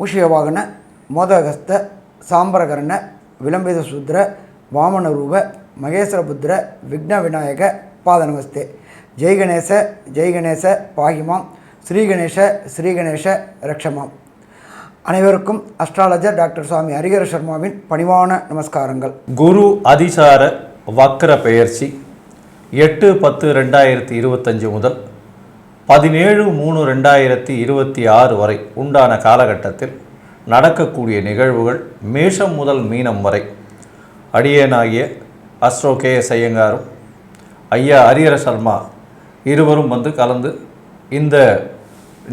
முஷியவாகன மோதகஸ்த சாம்பரகர்ண விளம்பித சுத்ர வாமன ரூப மகேஸ்வரபுத்திர விக்ன விநாயக பாதநமஸ்தே ஜெய்கணேச ஜெய்கணேச பாகிமாம். ஸ்ரீகணேஷ ஸ்ரீகணேஷ ரக்ஷமாம். அனைவருக்கும் அஸ்ட்ராலஜர் டாக்டர் சுவாமி ஹரிகர சர்மாவின் பணிவான நமஸ்காரங்கள். குரு அதிசார வக்ர பெயர்ச்சி எட்டு பத்து ரெண்டாயிரத்தி இருபத்தஞ்சு முதல் பதினேழு மூணு ரெண்டாயிரத்தி இருபத்தி ஆறு வரை உண்டான காலகட்டத்தில் நடக்கக்கூடிய நிகழ்வுகள் மேஷம் முதல் மீனம் வரை. அடியேனாகிய அஸ்ரோ கே எஸ் ஐயங்காரும் ஐயா ஹரிஹர சர்மா இருவரும் வந்து கலந்து இந்த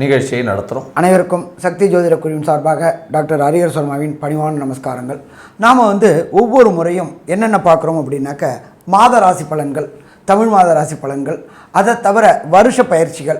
நிகழ்ச்சியை நடத்துகிறோம் அனைவருக்கும் சக்தி ஜோதிட குழுவின் சார்பாக டாக்டர் ஹரிஹர் சர்மாவின் பணிவான நமஸ்காரங்கள். நாம் வந்து ஒவ்வொரு முறையும் என்னென்ன பார்க்குறோம் அப்படின்னாக்க மாத ராசி பலன்கள் தமிழ் மாத ராசி பலன்கள் அதை தவிர வருஷ பயிற்சிகள்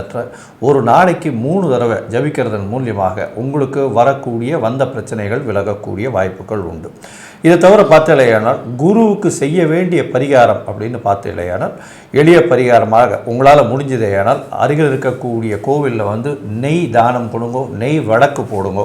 மந்திரத்தை ஒரு நாளைக்கு மூணு தடவை ஜபிக்கிறதன் மூலியமாக உங்களுக்கு வரக்கூடிய வந்த பிரச்சனைகள் விலகக்கூடிய வாய்ப்புகள் உண்டு. இதை தவிர பார்த்தலையானால் குருவுக்கு செய்ய வேண்டிய பரிகாரம் அப்படின்னு பார்த்தலையானால் எளிய பரிகாரமாக உங்களால் முடிஞ்சதேயானால் அருகில் இருக்கக்கூடிய கோவிலில் வந்து நெய் தானம் கொடுங்கோ நெய் வழக்கு போடுங்கோ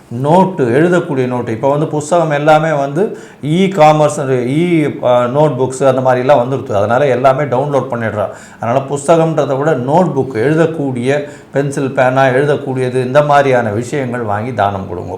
நோட்டு எழுதக்கூடிய நோட்டு. இப்போ வந்து புஸ்தகம் எல்லாமே வந்து e commerce e notebooks அந்த மாதிரிலாம் வந்துருது. அதனால் எல்லாமே டவுன்லோட் பண்ணிடுறான் அதனால் புஸ்தகம்ன்றதை விட நோட் புக் எழுதக்கூடிய பென்சில் பேனா எழுதக்கூடியது இந்த மாதிரியான விஷயங்கள் வாங்கி தானம் கொடுங்க.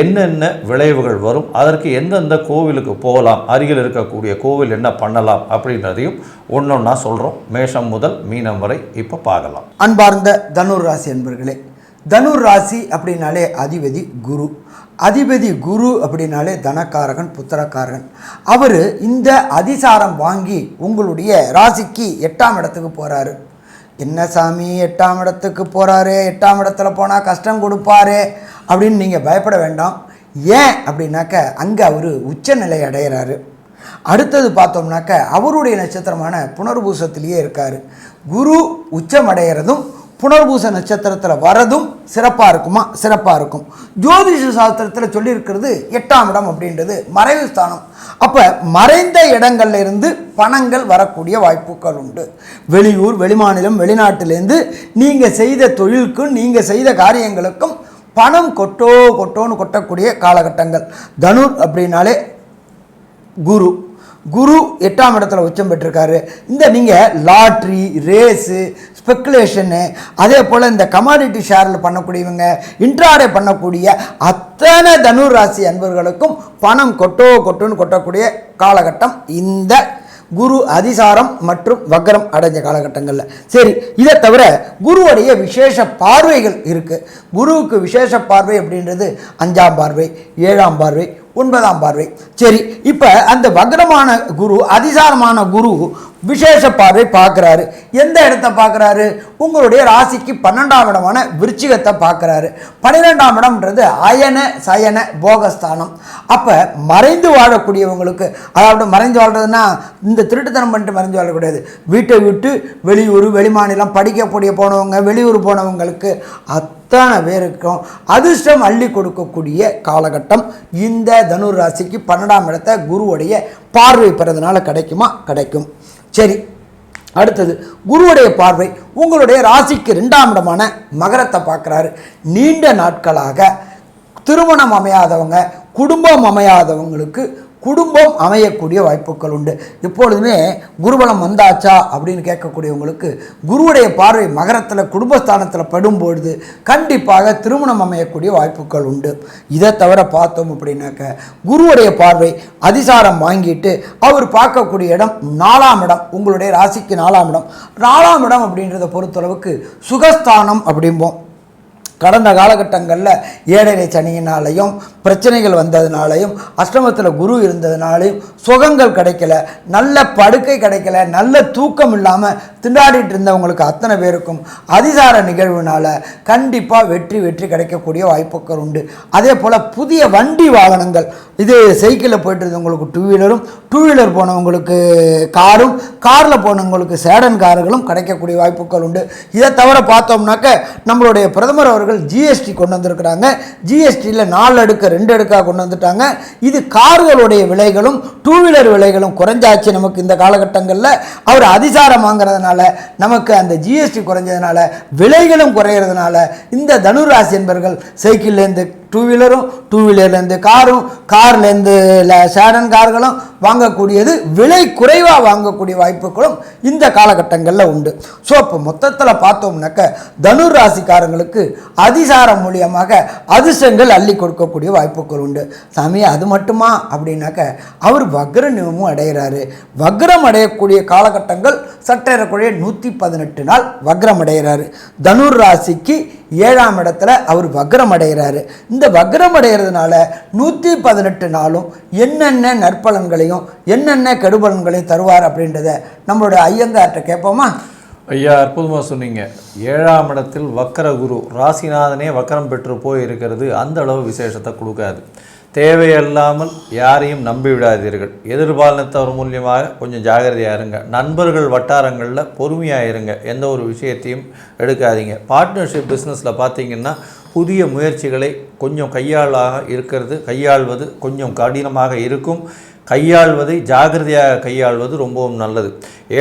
என்னென்ன விளைவுகள் வரும் அதற்கு எந்தெந்த கோவிலுக்கு போகலாம் அருகில் இருக்கக்கூடிய கோவில் என்ன பண்ணலாம் அப்படின்றதையும் ஒன்றொன்னா சொல்கிறோம் மேஷம் முதல் மீனம் வரை இப்போ பார்க்கலாம். அன்பார்ந்த தனுர் ராசி அன்பர்களே தனுர் ராசி அப்படின்னாலே அதிபதி குரு. அதிபதி குரு அப்படின்னாலே தனக்காரகன் புத்திரக்காரகன். அவர் இந்த அதிசாரம் வாங்கி உங்களுடைய ராசிக்கு எட்டாம் இடத்துக்கு போகிறாரு என்ன சாமி எட்டாம் இடத்துக்கு போகிறாரு எட்டாம் இடத்துல போனால் கஷ்டம் கொடுப்பாரு அப்படின்னு நீங்கள் பயப்பட வேண்டாம். ஏன் அப்படின்னாக்க அங்கே அவர் உச்சநிலை அடைகிறாரு அடுத்தது பார்த்தோம்னாக்க அவருடைய நட்சத்திரமான புனர்பூசத்திலேயே இருக்கார். குரு உச்சமடைகிறதும் புனர்பூச நட்சத்திரத்தில் வரதும் சிறப்பாக இருக்குமா? சிறப்பாக இருக்கும். ஜோதிஷ சாஸ்திரத்தில் சொல்லியிருக்கிறது எட்டாம் இடம் அப்படின்றது மறைவு ஸ்தானம். அப்போ மறைந்த இடங்கள்ல இருந்து பணங்கள் வரக்கூடிய வாய்ப்புகள் உண்டு. வெளியூர் வெளிமாநிலம் வெளிநாட்டிலேருந்து நீங்கள் செய்த தொழிலுக்கும் நீங்கள் செய்த காரியங்களுக்கும் பணம் கொட்டோ கொட்டோன்னு கொட்டக்கூடிய காலகட்டங்கள். தனுர் அப்படின்னாலே குரு. குரு எட்டாம் இடத்துல உச்சம் பெற்றிருக்காரு. இந்த நீங்கள் லாட்ரி ரேஸு ஸ்பெக்குலேஷனு அதே போல் இந்த கமாடிட்டி ஷேரில் பண்ணக்கூடியவங்க இன்ட்ராடே பண்ணக்கூடிய அத்தனை தனுர் ராசி அன்பர்களுக்கும் பணம் கொட்டோ கொட்டுன்னு கொட்டக்கூடிய காலகட்டம் இந்த குரு அதிசாரம் மற்றும் வக்ரம் அடைஞ்ச காலகட்டங்களில். சரி இதை தவிர குருவுடைய விசேஷ பார்வைகள் இருக்குது குருவுக்கு விசேஷ பார்வை அப்படின்றது அஞ்சாம் பார்வை ஏழாம் பார்வை ஒன்பதாம் பார்வை. சரி இப்போ அந்த வக்ரமான குரு அதிசாரமான குரு விசேஷ பார்வை பார்க்குறாரு. எந்த இடத்த பார்க்குறாரு? உங்களுடைய ராசிக்கு பன்னெண்டாம் இடமான விருச்சிகத்தை பார்க்குறாரு. பன்னிரெண்டாம் இடம்ன்றது அயன சயன போகஸ்தானம். அப்போ மறைந்து வாழக்கூடியவங்களுக்கு அதாவது மறைந்து வாழ்கிறதுன்னா இந்த திருட்டுத்தனம் பண்ணிட்டு மறைந்து வாழக்கூடாது. வீட்டை விட்டு வெளியூர் வெளிமாநிலம் படிக்கக்கூடிய போனவங்க வெளியூர் போனவங்களுக்கு அத்தனை பேருக்கும் அதிர்ஷ்டம் அள்ளி கொடுக்கக்கூடிய காலகட்டம். இந்த தனுர் ராசிக்கு பன்னெண்டாம் இடத்த குருவுடைய பார்வை பெறதுனால கிடைக்குமா? கிடைக்கும். சரி அடுத்தது குருவுடைய பார்வை உங்களுடைய ராசிக்கு ரெண்டாம் இடமான மகரத்தை பார்க்குறாரு. நீண்ட நாட்களாக திருமணம் அமையாதவங்க குடும்பம் அமையாதவங்களுக்கு குடும்பம் அமையக்கூடிய வாய்ப்புகள் உண்டு. எப்பொழுதுமே குருபலம் வந்தாச்சா அப்படின்னு கேட்கக்கூடியவங்களுக்கு குருவுடைய பார்வை மகரத்தில் குடும்பஸ்தானத்தில் படும்பொழுது கண்டிப்பாக திருமணம் அமையக்கூடிய வாய்ப்புகள் உண்டு. இதை தவிர பார்த்தோம் அப்படின்னாக்க குருவுடைய பார்வை அதிசாரம் வாங்கிட்டு அவர் பார்க்கக்கூடிய இடம் நாலாம் இடம் உங்களுடைய ராசிக்கு நாலாம் இடம். நாலாம் இடம் அப்படின்றத பொறுத்தளவுக்கு சுகஸ்தானம் அப்படிம்போம். கடந்த காலகட்டங்களில் ஏழரை சனியினாலையும் பிரச்சனைகள் வந்ததுனாலையும் அஷ்டமத்தில் குரு இருந்ததுனாலையும் சுகங்கள் கிடைக்கல நல்ல படுக்கை கிடைக்கல நல்ல தூக்கம் இல்லாமல் திண்டாடிட்டு இருந்தவங்களுக்கு அத்தனை பேருக்கும் அதிசார நிகழ்வுனால கண்டிப்பாக வெற்றி வெற்றி கிடைக்கக்கூடிய வாய்ப்புகள் உண்டு. அதே போல் புதிய வண்டி வாகனங்கள் இது சைக்கிளில் போயிட்டு இருந்தவங்களுக்கு டூ வீலரும் டூ வீலர் போனவங்களுக்கு காரும் காரில் போனவங்களுக்கு சேடன் கார்களும் கிடைக்கக்கூடிய வாய்ப்புகள் உண்டு. இதை தவிர பார்த்தோம்னாக்க நம்மளுடைய பிரதமர் அவர் அவர்கள் ஜிஎஸ்டி கொண்டு வந்திருக்கிறாங்க. ஜிஎஸ்டியில் நாலு அடுக்கு ரெண்டு அடுக்காக கொண்டு வந்துட்டாங்க. இது கார்களுடைய விலைகளும் டூ வீலர் விலைகளும் குறைஞ்சாச்சு நமக்கு இந்த காலகட்டங்களில். அவர் அதிசாரம் வாங்குறதுனால நமக்கு அந்த ஜிஎஸ்டி குறைஞ்சதுனால விலைகளும் குறையிறதுனால இந்த தனுராசி என்பர்கள் சைக்கிள்லேருந்து டூ வீலரும் டூ வீலர்லேருந்து காரும் கார்லேருந்து சேடன் கார்களும் வாங்கக்கூடியது விலை குறைவாக வாங்கக்கூடிய வாய்ப்புகளும் இந்த காலகட்டங்களில் உண்டு. ஸோ இப்போ மொத்தத்தில் பார்த்தோம்னாக்க தனுர் ராசிக்காரங்களுக்கு அதிசாரம் மூலியமாக அதிர்ஷ்டங்கள் அள்ளி கொடுக்கக்கூடிய வாய்ப்புகள் உண்டு. சாமி அது மட்டுமா? அப்படின்னாக்க அவர் வக்ர நியமும் அடைகிறாரு வக்ரம் அடையக்கூடிய காலகட்டங்கள் சற்றேறக்குறைய நூற்றி பதினெட்டு நாள் வக்ரம் அடைகிறாரு தனுர் ராசிக்கு ஏழாம் இடத்துல அவர் வக்ரம் அடைகிறாரு இந்த வக்ரம் அடைகிறதுனால நூற்றி பதினெட்டு நாளும் என்னென்ன நற்பலன்களையும் என்னென்ன கெடுபலன்களையும் தருவார் அப்படின்றத நம்மளோட ஐயங்கார்ட்ட கேட்போமா? ஐயா அற்புதமாக சொன்னீங்க. ஏழாம் இடத்தில் வக்கர குரு ராசிநாதனே வக்கரம் பெற்று போய் இருக்கிறது அந்த அளவு விசேஷத்தை கொடுக்காது. தேவையில்லாமல் யாரையும் நம்பிவிடாதீர்கள் எதிர்பாலனத்தவர் மூலியமாக கொஞ்சம் ஜாகிரதையாக இருங்க. நண்பர்கள் வட்டாரங்களில் பொறுமையாக இருங்க. எந்த ஒரு விஷயத்தையும் எடுக்காதீங்க. பார்ட்னர்ஷிப் பிஸ்னஸில் பார்த்தீங்கன்னா புதிய முயற்சிகளை கொஞ்சம் கையாளாக இருக்கிறது கையாள்வது கொஞ்சம் கடினமாக இருக்கும். கையாள்வதை ஜாகிரதையாக கையாள்வது ரொம்பவும் நல்லது.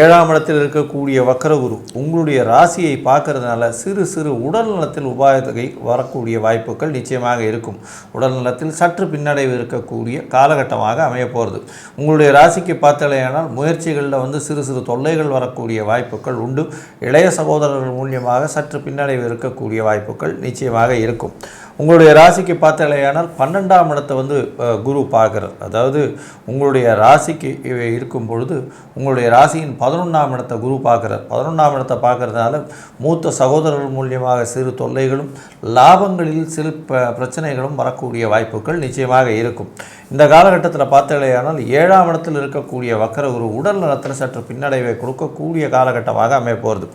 ஏழாம் இடத்தில் இருக்கக்கூடிய வக்கரகுரு உங்களுடைய ராசியை பார்க்கறதுனால சிறு சிறு உடல் நலத்தில் உபாயத்தை வரக்கூடிய வாய்ப்புகள் நிச்சயமாக இருக்கும். உடல் நலத்தில் சற்று பின்னடைவு இருக்கக்கூடிய காலகட்டமாக அமைய போகிறது உங்களுடைய ராசிக்கு பார்த்தலையானால் முயற்சிகளில் வந்து சிறு சிறு தொல்லைகள் வரக்கூடிய வாய்ப்புகள் உண்டு. இளைய சகோதரர்கள் மூலியமாக சற்று பின்னடைவு இருக்கக்கூடிய வாய்ப்புகள் நிச்சயமாக இருக்கும். உங்களுடைய ராசிக்கு பார்த்தாலேயானால் பன்னெண்டாம் இடத்தை வந்து குரு பார்க்குறார். அதாவது உங்களுடைய ராசிக்கு இவை இருக்கும் பொழுது உங்களுடைய ராசியின் பதினொன்றாம் இடத்தை குரு பார்க்குறார். பதினொன்றாம் இடத்தை பார்க்குறதுனால மூத்த சகோதரர்கள் மூலியமாக சிறு தொல்லைகளும் லாபங்களில் சிறு ப- பிரச்சனைகளும் வரக்கூடிய வாய்ப்புகள் நிச்சயமாக இருக்கும். இந்த காலகட்டத்தில் பார்த்தாலேயானால் ஏழாம் இடத்தில் இருக்கக்கூடிய வக்கர குரு உடல் நலத்தில் சற்று பின்னடைவை கொடுக்கக்கூடிய காலகட்டமாக அமைய போகிறது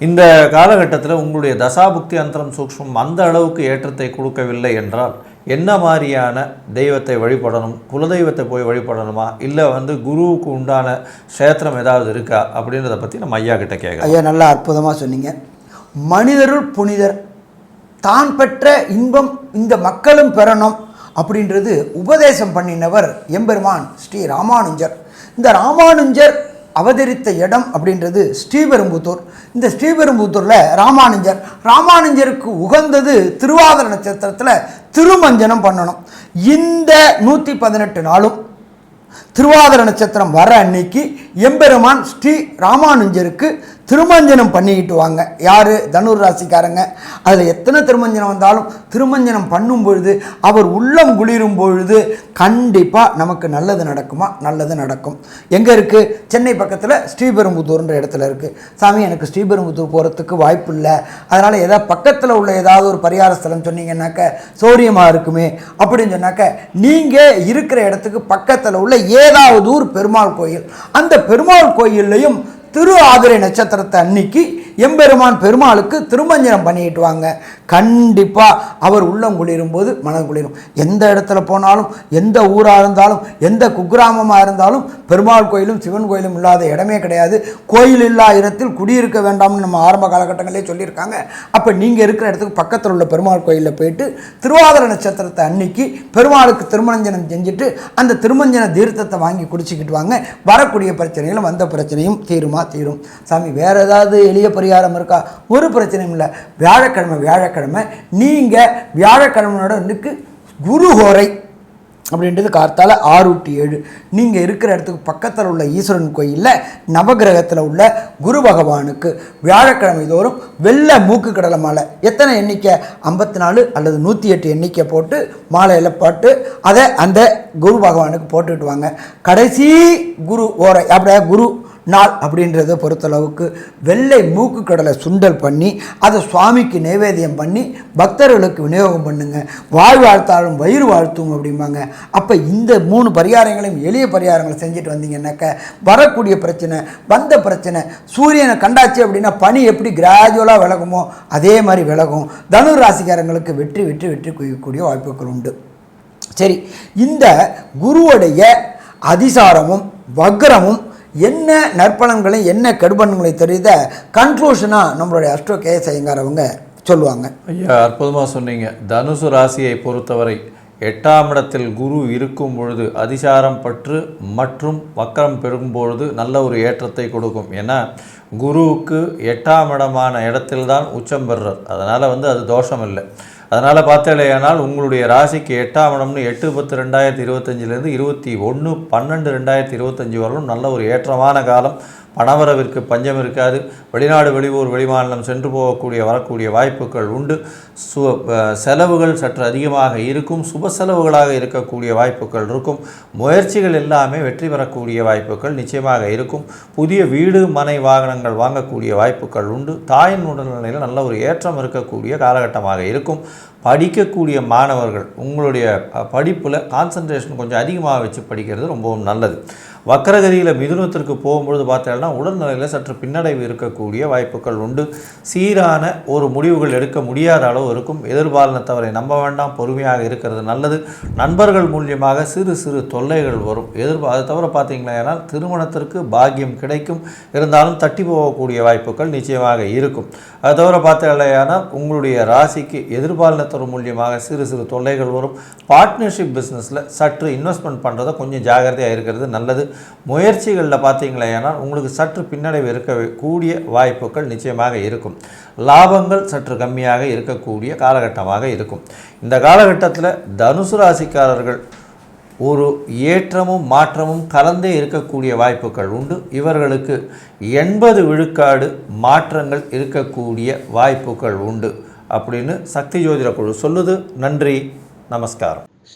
இந்த காலகட்டத்தில் உங்களுடைய தசாபுக்தி அந்தரம் சூக்ஷ்மம் அந்த அளவுக்கு ஏற்றத்தை கொடுக்கவில்லை என்றால் என்ன மாதிரியான தெய்வத்தை வழிபடணும் குலதெய்வத்தை போய் வழிபடணுமா இல்லை வந்து குருவுக்கு உண்டான க்ஷேத்திரம் ஏதாவது இருக்கா அப்படின்றத பற்றி நம்ம ஐயா கிட்ட கேட்கலாம். ஐயா நல்லா அற்புதமாக சொன்னீங்க. மனிதருள் புனிதர் தான் பெற்ற இன்பம் இந்த மக்களும் பெறணும் அப்படின்றது உபதேசம் பண்ணினவர் எம்பெருமான் ஸ்ரீ ராமானுஜர். இந்த ராமானுஜர் அவதரித்த இடம் அப்படின்றது ஸ்ரீபெரும்புத்தூர் இந்த ஸ்ரீபெரும்புத்தூரில் ராமானுஜர் ராமானுஜருக்கு உகந்தது திருவாதிர நட்சத்திரத்தில் திருமஞ்சனம் பண்ணணும். இந்த நூற்றி பதினெட்டு நாளும் திருவாதிர நட்சத்திரம் வர அன்னைக்கு எம்பெருமான் ஸ்ரீ ராமானுஜருக்கு திருமஞ்சனம் பண்ணிக்கிட்டு வாங்க. யார்? தனுர் ராசிக்காரங்க. அதில் எத்தனை திருமஞ்சனம் வந்தாலும் திருமஞ்சனம் பண்ணும் பொழுது அவர் உள்ளம் குளிரும் பொழுது கண்டிப்பாக நமக்கு நல்லது நடக்குமா? நல்லது நடக்கும். எங்கே இருக்குது சென்னை பக்கத்தில் ஸ்ரீபெரும்புத்தூர்ன்ற இடத்துல இருக்குது சாமி எனக்கு ஸ்ரீபெரும்புத்தூர் போகிறதுக்கு வாய்ப்பு இல்லை. அதனால் ஏதாவது பக்கத்தில் உள்ள ஏதாவது ஒரு பரிகார ஸ்தலம் சொன்னீங்கன்னாக்க சௌரியமாக இருக்குமே அப்படின்னு சொன்னாக்க நீங்கள் இருக்கிற இடத்துக்கு பக்கத்தில் உள்ள ஏதாவது ஒரு பெருமாள் கோயில். அந்த பெருமாள் கோயில்லையும் திரு ஆதிரை நட்சத்திரத்தை அன்னைக்கு எம்பெருமான் பெருமாளுக்கு திருமஞ்சனம் பண்ணிட்டு வாங்க. கண்டிப்பாக அவர் உள்ளம் குளிரும் போது மனம் குளிரும். எந்த இடத்துல போனாலும் எந்த ஊராக இருந்தாலும் எந்த குக்கிராமமாக இருந்தாலும் பெருமாள் கோயிலும் சிவன் கோயிலும் இல்லாத இடமே கிடையாது. கோயில் இல்லா இடத்தில் குடியிருக்க வேண்டாம்னு நம்ம ஆரம்ப காலகட்டங்களே சொல்லியிருக்காங்க. அப்போ நீங்கள் இருக்கிற இடத்துக்கு பக்கத்தில் உள்ள பெருமாள் கோயிலில் போயிட்டு திருவாதிர நட்சத்திரத்தை அன்னைக்கு பெருமாளுக்கு திருமஞ்சனம் செஞ்சுட்டு அந்த திருமஞ்சன தீர்த்தத்தை வாங்கி குடிச்சிக்கிட்டு வாங்க. வரக்கூடிய பிரச்சனைகளும் வந்த பிரச்சனையும் தீருமா தீரும். சாமி வேறு ஏதாவது எளிய பரிகாரம் இருக்கா? ஒரு பிரச்சனையும் இல்லை. வியாழக்கிழமை வியாழக்கிழமை நீங்கள் வியாழக்கிழமையோட குருஹோரை அப்படின்றது கார்த்தால் ஆறு டு ஏழு. நீங்கள் இருக்கிற இடத்துக்கு பக்கத்தில் உள்ள ஈஸ்வரன் கோயிலில் நவகிரகத்தில் உள்ள குரு பகவானுக்கு வியாழக்கிழமை தோறும் வெள்ளை மூக்கு கடலை மாலை. எத்தனை எண்ணிக்கை? ஐம்பத்தி நாலு அல்லது நூற்றி எட்டு எண்ணிக்கை போட்டு மாலையில் போட்டு அதை அந்த குரு பகவானுக்கு போட்டுட்டு வாங்க. கடைசி குரு ஓரை அப்படியே குரு நாள் அப்படின்றத பொறுத்தளவுக்கு வெள்ளை மூக்கு கடலை சுண்டல் பண்ணி அதை சுவாமிக்கு நைவேத்தியம் பண்ணி பக்தர்களுக்கு விநியோகம் பண்ணுங்க. வாய் வாழ்த்தாலும் வயிறு வாழ்த்தும் அப்படிம்பாங்க. அப்போ இந்த மூணு பரிகாரங்களையும் எளிய பரிகாரங்களை செஞ்சுட்டு வந்தீங்கன்னாக்க வரக்கூடிய பிரச்சனை வந்த பிரச்சனை சூரியனை கண்டாச்சு அப்படின்னா பனி எப்படி கிராஜுவலாக விலகுமோ அதே மாதிரி விலகும். தனு ராசிக்காரங்களுக்கு வெற்றி வெற்றி வெற்றி குவிக்கக்கூடிய வாய்ப்புகள் உண்டு. சரி இந்த குருவுடைய அதிசாரமும் வக்ரமும் என்ன நற்பலன்களையும் என்ன கெடுபலன்களையும் தெரியுத கன்க்ளூஷனாக நம்மளுடைய அஷ்டோ கேஎஸ் ஐயங்கார் அவங்க சொல்லுவாங்க. ஐயா அற்புதமாக சொன்னீங்க. தனுசு ராசியை பொறுத்தவரை எட்டாம் இடத்தில் குரு இருக்கும் பொழுது அதிசாரம் பற்று மற்றும் வக்கரம் பெறும் பொழுது நல்ல ஒரு ஏற்றத்தை கொடுக்கும். ஏன்னா குருவுக்கு எட்டாம் இடமான இடத்தில்தான் உச்சம் பெறுறார். அதனால் வந்து அது தோஷம் இல்லை. அதனால் பார்த்தாலேயானால் உங்களுடைய ராசிக்கு எட்டாம் இடம்னு எட்டு பத்து ரெண்டாயிரத்தி இருபத்தஞ்சிலேருந்து இருபத்தி ஒன்று பன்னெண்டு ரெண்டாயிரத்தி இருபத்தஞ்சி வரலும் நல்ல ஒரு ஏற்றமான காலம். பணவரவிற்கு பஞ்சம் இருக்காது. வெளிநாடு வெளியூர் வெளிமாநிலம் சென்று போகக்கூடிய வரக்கூடிய வாய்ப்புகள் உண்டு. சு செலவுகள் சற்று அதிகமாக இருக்கும். சுப செலவுகளாக இருக்கக்கூடிய வாய்ப்புகள் இருக்கும். முயற்சிகள் எல்லாமே வெற்றி பெறக்கூடிய வாய்ப்புகள் நிச்சயமாக இருக்கும். புதிய வீடு மனை வாகனங்கள் வாங்கக்கூடிய வாய்ப்புகள் உண்டு. தாயின் உடல்நிலையில் நல்ல ஒரு ஏற்றம் இருக்கக்கூடிய காலகட்டமாக இருக்கும். படிக்கக்கூடிய மாணவர்கள் உங்களுடைய படிப்பில் கான்சன்ட்ரேஷன் கொஞ்சம் அதிகமாக வச்சு படிக்கிறது ரொம்பவும் நல்லது. வக்கரகதியில் மிதுனத்திற்கு போகும்பொழுது பார்த்தீங்கன்னா உடல்நிலையில் சற்று பின்னடைவு இருக்கக்கூடிய வாய்ப்புகள் உண்டு. சீரான ஒரு முடிவுகள் எடுக்க முடியாத அளவு இருக்கும். எதிர்பாலனத்தவரை நம்ப வேண்டாம். பொறுமையாக இருக்கிறது நல்லது. நண்பர்கள் மூலியமாக சிறு சிறு தொல்லைகள் வரும். எதிர்பா அது தவிர பார்த்தீங்களா திருமணத்திற்கு பாக்கியம் கிடைக்கும். இருந்தாலும் தட்டி போகக்கூடிய வாய்ப்புகள் நிச்சயமாக இருக்கும். அது தவிர பார்த்தீங்களா உங்களுடைய ராசிக்கு எதிர்பாலனத்தவர் மூலியமாக சிறு சிறு தொல்லைகள் வரும். பார்ட்னர்ஷிப் பிஸ்னஸில் சற்று இன்வெஸ்ட்மெண்ட் பண்ணுறதை கொஞ்சம் ஜாகிரதையாக இருக்கிறது நல்லது. முயற்சிகளில் பார்த்தீங்களா ஏன்னால் உங்களுக்கு சற்று பின்னடைவு இருக்க கூடிய வாய்ப்புகள் நிச்சயமாக இருக்கும். லாபங்கள் சற்று கம்மியாக இருக்கக்கூடிய காலகட்டமாக இருக்கும். இந்த காலகட்டத்தில் தனுசு ராசிக்காரர்கள் ஒரு ஏற்றமும் மாற்றமும் கலந்தே இருக்கக்கூடிய வாய்ப்புகள் உண்டு. இவர்களுக்கு எண்பது விழுக்காடு மாற்றங்கள் இருக்கக்கூடிய வாய்ப்புகள் உண்டு. அப்படின்னு சக்தி ஜோதிட குழு சொல்லுது. நன்றி. நமஸ்காரம்.